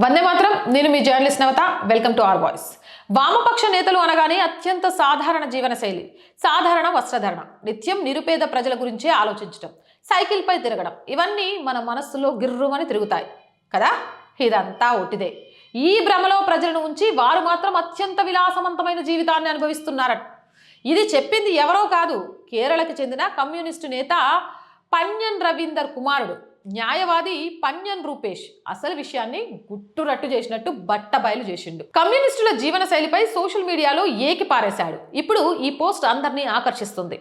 వందే మాత్రం నేను మీ journalist Navatha welcome to R voice. వామపక్ష నేతలు అనగానే అత్యంత సాధారణ జీవన శైలి సాధారణ వస్త్రధారణ నిత్యం నిరుపేద ప్రజల గురించే ఆలోచించడం సైకిల్పై తిరగడం ఇవన్నీ మన మనస్సులో గిర్రుమని తిరుగుతాయి. కదా? ఇదంతా ఒట్టిదే. ఈ భ్రమలో ప్రజలను ఉంచి వారు మాత్రం అత్యంత విలాసవంతమైన జీవితాన్ని అనుభవిస్తున్నారట. ఇది చెప్పింది ఎవరో కాదు కేరళకు చెందిన కమ్యూనిస్టు నేత పన్యన్ రవీందర్ కుమారుడు. న్యాయవాది పన్యన్ రూపేష్ అసలు విషయాన్ని గుట్టురట్టు చేసినట్టు బట్ట బయలు చేసిండు. కమ్యూనిస్టుల జీవన శైలిపై సోషల్ మీడియాలో ఏకి పారేశాడు. ఇప్పుడు ఈ పోస్ట్ అందరినీ ఆకర్షిస్తుంది.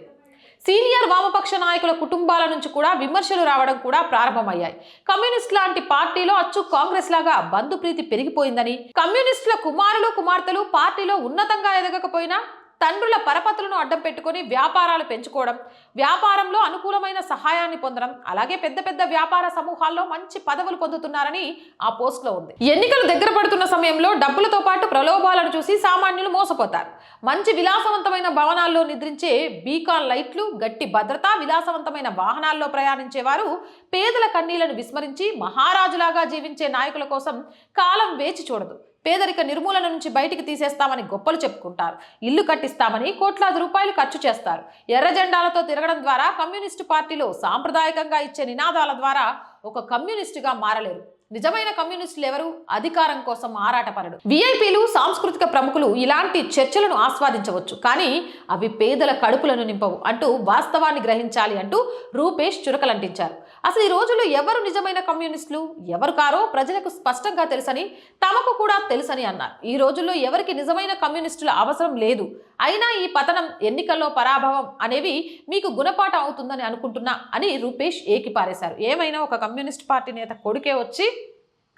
సీనియర్ వామపక్ష నాయకుల కుటుంబాల నుంచి కూడా విమర్శలు రావడం కూడా ప్రారంభమయ్యాయి. కమ్యూనిస్ట్ లాంటి పార్టీలో అచ్చు కాంగ్రెస్ లాగా బంధుప్రీతి పెరిగిపోయిందని కమ్యూనిస్టుల కుమారులు కుమార్తెలు పార్టీలో ఉన్నతంగా ఎదగకపోయినా తండ్రుల పరపతులను అడ్డం పెట్టుకొని వ్యాపారాలు పెంచుకోవడం వ్యాపారంలో అనుకూలమైన సహాయాన్ని పొందడం అలాగే పెద్ద పెద్ద వ్యాపార సమూహాల్లో మంచి పదవులు పొందుతున్నారని ఆ పోస్ట్లో ఉంది. ఎన్నికలు దగ్గర పడుతున్న సమయంలో డబ్బులతో పాటు ప్రలోభాలను చూసి సామాన్యులు మోసపోతారు. మంచి విలాసవంతమైన భవనాల్లో నిద్రించే బీకాన్ లైట్లు గట్టి భద్రత విలాసవంతమైన వాహనాల్లో ప్రయాణించేవారు పేదల కన్నీలను విస్మరించి మహారాజులాగా జీవించే నాయకుల కోసం కాలం వేచి చూడదు. పేదరిక నిర్మూలన నుంచి బయటికి తీసేస్తామని గొప్పలు చెప్పుకుంటారు. ఇల్లు కట్టిస్తామని కోట్లాది రూపాయలు ఖర్చు చేస్తారు. ఎర్ర జెండాలతో తిరగడం ద్వారా కమ్యూనిస్టు పార్టీలో సాంప్రదాయకంగా ఇచ్చే నినాదాల ద్వారా ఒక కమ్యూనిస్టుగా మారలేరు. నిజమైన కమ్యూనిస్టులు ఎవరు? అధికారం కోసం ఆరాటపరడు విఐపీలు సాంస్కృతిక ప్రముఖులు ఇలాంటి చర్చలను ఆస్వాదించవచ్చు. కానీ అవి పేదల కడుపులను నింపవు అంటూ వాస్తవాన్ని గ్రహించాలి అంటూ రూపేష్ చురకలంటించారు. అసలు ఈ రోజుల్లో ఎవరు నిజమైన కమ్యూనిస్టులు? ఎవరు కారో ప్రజలకు స్పష్టంగా తెలుసని తమకు కూడా తెలుసని అన్నారు. ఈ రోజుల్లో ఎవరికి నిజమైన కమ్యూనిస్టుల అవసరం లేదు. అయినా ఈ పతనం ఎన్నికల్లో పరాభవం అనేవి మీకు గుణపాఠం అవుతుందని అనుకుంటున్నా అని రూపేష్ ఏకిపారేశారు. ఏమైనా ఒక కమ్యూనిస్ట్ పార్టీ నేత కొడుకే వచ్చి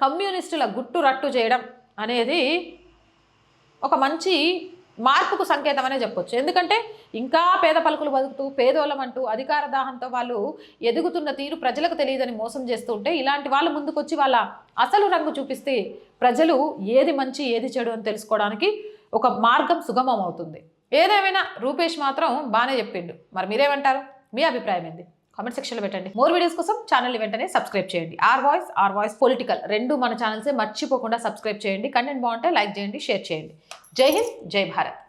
కమ్యూనిస్టుల గుట్టు రట్టు చేయడం అనేది ఒక మంచి మార్పుకు సంకేతమనే చెప్పొచ్చు. ఎందుకంటే ఇంకా పేద పలుకులు బతుకుతూ పేదోళం అంటూ అధికార దాహంతో వాళ్ళు ఎదుగుతున్న తీరు ప్రజలకు తెలియదని మోసం చేస్తూ ఉంటే ఇలాంటి వాళ్ళు ముందుకొచ్చి వాళ్ళ అసలు రంగు చూపిస్తే ప్రజలు ఏది మంచి ఏది చెడు అని తెలుసుకోవడానికి ఒక మార్గం సుగమం అవుతుంది. ఏదేమైనా రూపేష్ మాత్రం బాగానే చెప్పిండు. మరి మీరేమంటారు? మీ అభిప్రాయం ఏంది? కామెంట్ సెక్షన్లో పెట్టండి. మోర్ వీడియోస్ కోసం ఛానల్ వెంటనే సబ్స్క్రైబ్ చేయండి. R voice R voice political రెండు మన ఛానల్సే మర్చిపోకుండా సబ్స్క్రైబ్ చేయండి. కంటెంట్ బాగుంటే లైక్ చేయండి షేర్ చేయండి. జై హింద్ జై భారత్.